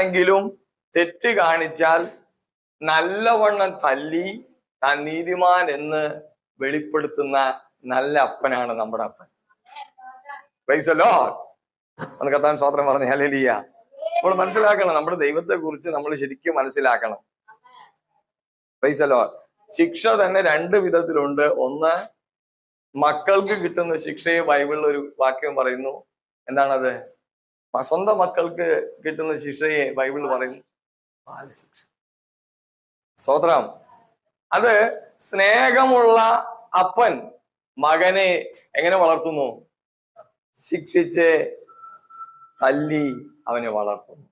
എങ്കിലും തെറ്റ് കാണിച്ചാൽ നല്ലവണ്ണം തല്ലി താൻ നീതിമാൻ എന്ന് വെളിപ്പെടുത്തുന്ന നല്ല അപ്പനാണ് നമ്മുടെ അപ്പൻ. പൈസല്ലോ അന്ന് കത്താൻ സ്വാതന്ത്ര്യം പറഞ്ഞ. ഹലലിയ നമ്മൾ മനസ്സിലാക്കണം നമ്മുടെ ദൈവത്തെ കുറിച്ച് നമ്മൾ ശരിക്കും മനസ്സിലാക്കണം. പൈസലോ ശിക്ഷ തന്നെ രണ്ട് വിധത്തിലുണ്ട്. ഒന്ന് മക്കൾക്ക് കിട്ടുന്ന ശിക്ഷയെ ബൈബിളിൽ ഒരു വാക്യം പറയുന്നു. എന്താണത്? സ്വന്തം മക്കൾക്ക് കിട്ടുന്ന ശിക്ഷയെ ബൈബിൾ പറയുന്നു ബാലശിക്ഷ. സ്വത്രം അത് സ്നേഹമുള്ള അപ്പൻ മകനെ എങ്ങനെ വളർത്തുന്നു? ശിക്ഷിച്ച് തല്ലി അവനെ വളർത്തുന്നു.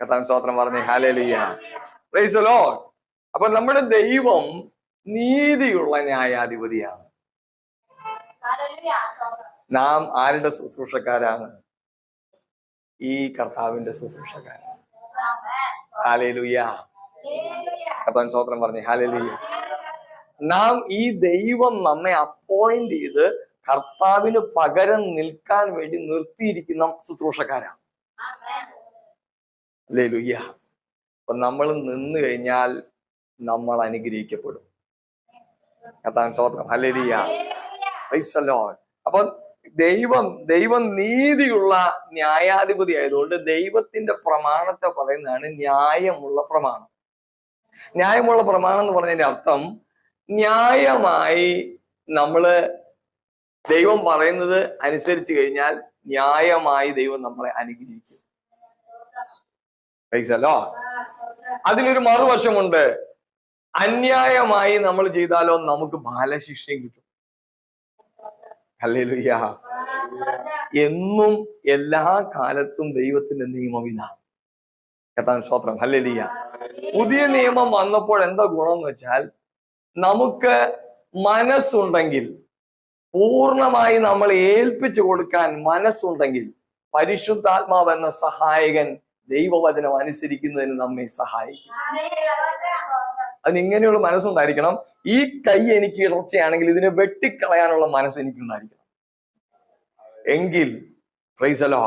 കഥാൻ സ്വത്രം പറഞ്ഞു. ഹാലലിയ പ്രൈസ് ലോഡ് അപ്പൊ നമ്മുടെ ദൈവം നീതിയുള്ള ന്യായാധിപതിയാണ്. നാം ആരുടെ ശുശ്രൂഷക്കാരാണ്? ഈ കർത്താവിന്റെ ശുശ്രൂഷക്കാരാണ് ഹാലേലുയ്യ കർത്താൻ സ്വത്രം പറഞ്ഞേ. ഹാലേലുയ്യ നാം ഈ ദൈവം നമ്മെ അപ്പോയിന്റ് ചെയ്ത് കർത്താവിന് പകരം നിൽക്കാൻ വേണ്ടി നിർത്തിയിരിക്കുന്ന ശുശ്രൂഷക്കാരാണ്. അപ്പൊ നമ്മൾ നിന്ന് കഴിഞ്ഞാൽ നമ്മൾ അനുഗ്രഹിക്കപ്പെടും. കർത്താൻ സ്വോത്രം ഹലേലിയ അപ്പൊ ദൈവം ദൈവം നീതിയുള്ള ന്യായാധിപതി ആയതുകൊണ്ട് ദൈവത്തിന്റെ പ്രമാണത്തെ പറയുന്നതാണ് ന്യായമുള്ള പ്രമാണം. ന്യായമുള്ള പ്രമാണം എന്ന് പറഞ്ഞതിന്റെ അർത്ഥം ന്യായമായി നമ്മൾ ദൈവം പറയുന്നത് അനുസരിച്ച് കഴിഞ്ഞാൽ ന്യായമായി ദൈവം നമ്മളെ അനുഗ്രഹിക്കും. പൈസല്ലോ അതിനൊരു മറുവശമുണ്ട്. അന്യായമായി നമ്മൾ ചെയ്താലോ നമുക്ക് ബാലശിക്ഷയും കിട്ടും. ഹല്ലേലൂയ എന്നും എല്ലാ കാലത്തും ദൈവത്തിന്റെ നിയമം ഇതാണ് കഥാൻ സ്തോത്രം. ഹല്ലേലൂയ പുതിയ നിയമം വന്നപ്പോൾ എന്താ ഗുണം എന്ന് വെച്ചാൽ നമുക്ക് മനസ്സുണ്ടെങ്കിൽ പൂർണമായി നമ്മൾ ഏൽപ്പിച്ചു കൊടുക്കാൻ മനസ്സുണ്ടെങ്കിൽ പരിശുദ്ധാത്മാവ് എന്ന സഹായകൻ ദൈവവചനം അനുസരിക്കുന്നതിന് നമ്മെ സഹായിക്കും. അതിന് ഇങ്ങനെയുള്ള മനസ്സുണ്ടായിരിക്കണം. ഈ കൈ എനിക്ക് ഇടർച്ചയാണെങ്കിൽ ഇതിനെ വെട്ടിക്കളയാനുള്ള മനസ്സ് എനിക്കുണ്ടായിരിക്കണം. എങ്കിൽ പ്രൈസലോ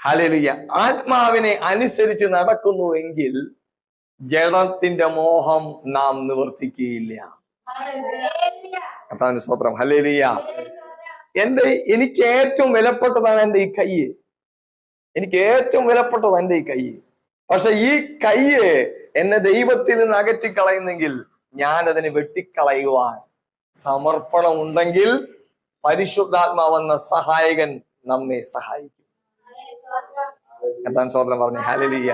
ഹലലിയ ആത്മാവിനെ അനുസരിച്ച് നടക്കുന്നു എങ്കിൽ ജഡത്തിന്റെ മോഹം നാം നിവർത്തിക്കുകയില്ല. സ്വത്രം ഹല്ലേലൂയ എന്റെ എനിക്ക് ഏറ്റവും വിലപ്പെട്ടതാണ് എന്റെ ഈ കൈ. എനിക്ക് ഏറ്റവും വിലപ്പെട്ടതാണ് എന്റെ ഈ കൈ. പക്ഷെ ഈ കൈ എന്നെ ദൈവത്തിൽ നിന്ന് അകറ്റിക്കളയുന്നെങ്കിൽ ഞാൻ അതിനെ വെട്ടിക്കളയുവാൻ സമർപ്പണം ഉണ്ടെങ്കിൽ പരിശുദ്ധാത്മാവെന്ന സഹായകൻ നമ്മെ സഹായിക്കും. എന്താണ് സ്വോത്രം പറഞ്ഞു? ഹാലലിയ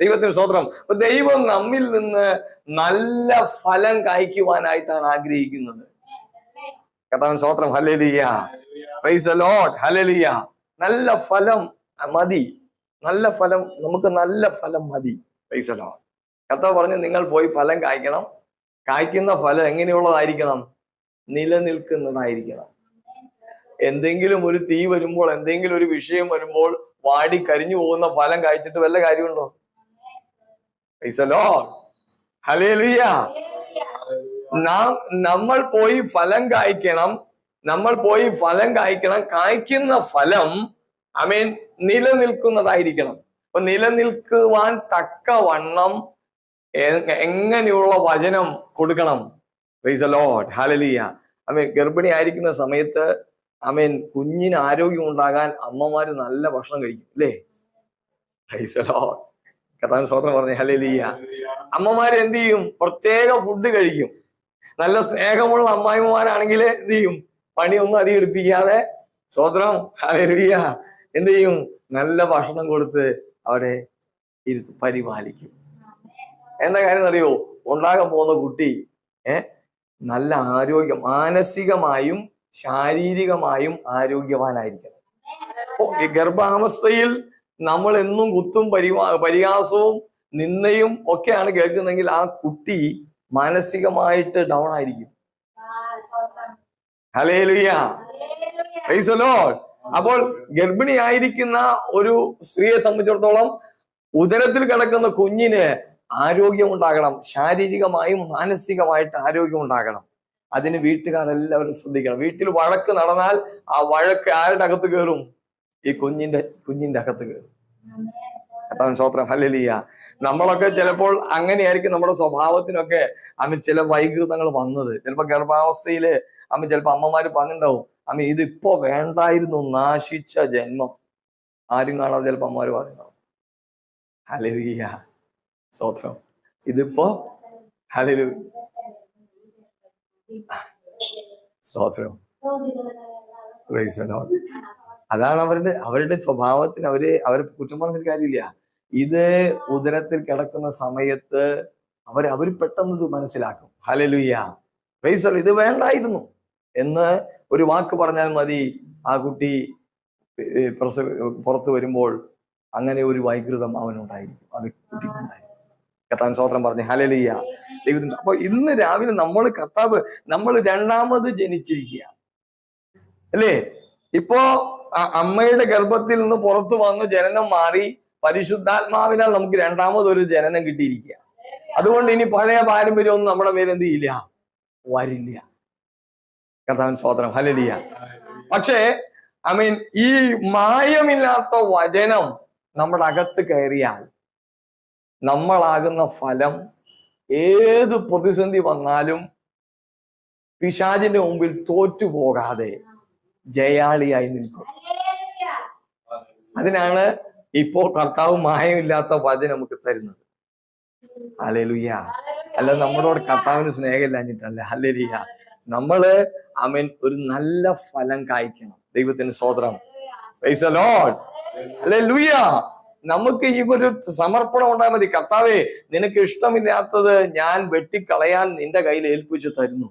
ദൈവത്തിന് സ്വോത്രം ദൈവം നമ്മിൽ നിന്ന് നല്ല ഫലം കായ്ക്കുവാനായിട്ടാണ് ആഗ്രഹിക്കുന്നത്. കഥാവൻ സ്വോത്രം ഹലലിയ നല്ല ഫലം മതി. നല്ല ഫലം നമുക്ക് നല്ല ഫലം മതി. പ്രൈസ് കത്ത പറഞ്ഞ് നിങ്ങൾ പോയി ഫലം കായ്ക്കണം. കായ്ക്കുന്ന ഫലം എങ്ങനെയുള്ളതായിരിക്കണം? നിലനിൽക്കുന്നതായിരിക്കണം. എന്തെങ്കിലും ഒരു തീ വരുമ്പോൾ എന്തെങ്കിലും ഒരു വിഷയം വരുമ്പോൾ വാടി കരിഞ്ഞു പോകുന്ന ഫലം കായ്ച്ചിട്ട് വല്ല കാര്യമുണ്ടോ? പൈസലോ ഹലേലിയ നാം നമ്മൾ പോയി ഫലം കായ്ക്കണം. നമ്മൾ പോയി ഫലം കായ്ക്കണം. കായ്ക്കുന്ന ഫലം ഐ മീൻ നിലനിൽക്കുന്നതായിരിക്കണം. അപ്പൊ നിലനിൽക്കുവാൻ തക്ക വണ്ണം എങ്ങനെയുള്ള വചനം കൊടുക്കണം? ലോഡ് ഹലലിയ ഐ മീൻ ഗർഭിണി ആയിരിക്കുന്ന സമയത്ത് ഐ മീൻ കുഞ്ഞിന് ആരോഗ്യം ഉണ്ടാകാൻ അമ്മമാര് നല്ല ഭക്ഷണം കഴിക്കും അല്ലേ? ലോഡ് കഥാൻ സ്വതന്ത്രം പറഞ്ഞു ഹലലിയ അമ്മമാര് എന്ത് ചെയ്യും? പ്രത്യേക ഫുഡ് കഴിക്കും. നല്ല സ്നേഹമുള്ള അമ്മായിമാരാണെങ്കിൽ എന്ത് ചെയ്യും? പണിയൊന്നും അധികം എടുപ്പിക്കാതെ. സ്വതന്ത്രം ഹലലിയ എന്ത് ചെയ്യും? നല്ല ഭക്ഷണം കൊടുത്ത് അവരെ ഇരുത്ത് പരിപാലിക്കും. എന്താ കാര്യം അറിയോ? ഉണ്ടാകാൻ പോകുന്ന കുട്ടി ഏഹ് നല്ല ആരോഗ്യം മാനസികമായും ശാരീരികമായും ആരോഗ്യവാനായിരിക്കണം. ഗർഭാവസ്ഥയിൽ നമ്മൾ എന്നും കുത്തും പരിവാ പരിഹാസവും നിന്നയും ഒക്കെയാണ് കേൾക്കുന്നെങ്കിൽ ആ കുട്ടി മാനസികമായിട്ട് ഡൗൺ ആയിരിക്കും. Praise Lord. അപ്പോൾ ഗർഭിണിയായിരിക്കുന്ന ഒരു സ്ത്രീയെ സംബന്ധിച്ചിടത്തോളം ഉദരത്തിൽ കിടക്കുന്ന കുഞ്ഞിന് ആരോഗ്യം ഉണ്ടാകണം. ശാരീരികമായും മാനസികമായിട്ട് ആരോഗ്യം ഉണ്ടാകണം. അതിന് വീട്ടുകാരെല്ലാവരും ശ്രദ്ധിക്കണം. വീട്ടിൽ വഴക്ക് നടന്നാൽ ആ വഴക്ക് ആരുടെ അകത്ത് കയറും? ഈ കുഞ്ഞിന്റെ കുഞ്ഞിന്റെ അകത്ത് കയറും. കർത്താവിന് സ്വത്രം ഹല്ലേലൂയ. നമ്മളൊക്കെ ചിലപ്പോൾ അങ്ങനെയായിരിക്കും നമ്മുടെ സ്വഭാവത്തിനൊക്കെ അമ്മ ചില വൈകൃതങ്ങൾ വന്നത്. ചിലപ്പോൾ ഗർഭാവസ്ഥയിൽ അമ്മ ചിലപ്പോൾ അമ്മമാര് പറഞ്ഞിട്ടുണ്ടാവും അമ്മ ഇതിപ്പോ വേണ്ടായിരുന്നു നാശിച്ച ജന്മം. ആരും കാണാതെ ചിലപ്പോൾ അമ്മമാര് പറയുന്നു? ഹലരിയ സ്വത്രം ഇതിപ്പോ ഹലരു സ്വത്രം. അതാണ് അവരുടെ അവരുടെ സ്വഭാവത്തിന് അവർ അവരെ കുറ്റം പറഞ്ഞൊരു കാര്യമില്ല. ഇത് ഉദരത്തിൽ കിടക്കുന്ന സമയത്ത് അവർ അവർ പെട്ടെന്ന് ഇത് മനസ്സിലാക്കും ഹലലുയ്യ പ്രൈസർ ഇത് വേണ്ടായിരുന്നു. എന്ന് ഒരു വാക്ക് പറഞ്ഞാൽ മതി. ആ കുട്ടി പ്രസവ പുറത്തു വരുമ്പോൾ അങ്ങനെ ഒരു വൈകൃതം അവനുണ്ടായിരിക്കും. അത് കുട്ടിക്കുണ്ടായിരിക്കും. കത്താൻ സ്വോത്രം പറഞ്ഞു ഹലലിയ ദൈവത്തിന് അപ്പൊ ഇന്ന് രാവിലെ നമ്മൾ കർത്താവ് നമ്മൾ രണ്ടാമത് ജനിച്ചിരിക്കുക അല്ലേ? ഇപ്പോ അമ്മയുടെ ഗർഭത്തിൽ നിന്ന് പുറത്തു വന്ന് ജനനം മാറി പരിശുദ്ധാത്മാവിനാൽ നമുക്ക് രണ്ടാമതൊരു ജനനം കിട്ടിയിരിക്കുക അതുകൊണ്ട് ഇനി പഴയ പാരമ്പര്യമൊന്നും നമ്മുടെ മേൽ എന്ത് ചെയ്യില്ല? വരില്ല. കർത്താവൻ സ്വാതന്ത്ര്യം ഹലലിയ പക്ഷേ ഐ മീൻ ഈ മായമില്ലാത്ത വചനം നമ്മുടെ അകത്ത് കയറിയാൽ നമ്മളാകുന്ന ഫലം ഏത് പ്രതിസന്ധി വന്നാലും പിശാചിന്റെ മുമ്പിൽ തോറ്റുപോകാതെ ജയാളിയായി നിൽക്കും. അതിനാണ് ഇപ്പോ കർത്താവ് മായമില്ലാത്ത വചനം നമുക്ക് തരുന്നത്. ഹല്ലേലൂയ. അല്ല നമ്മളോട് കർത്താവിന് സ്നേഹമില്ലാഞ്ഞിട്ടല്ല. ഹല്ലേലൂയ. നമ്മൾ അവൻ ഒരു നല്ല ഫലം കായ്ക്കണം. ദൈവത്തിന് സ്വതന്ത്രം ലോഡ് ഹല്ലേലൂയ നമുക്ക് ഈ ഒരു സമർപ്പണം ഉണ്ടായാൽ മതി. കർത്താവേ നിനക്ക് ഇഷ്ടമില്ലാത്തത് ഞാൻ വെട്ടിക്കളയാൻ നിന്റെ കയ്യിൽ ഏൽപ്പിച്ചു തരുന്നു.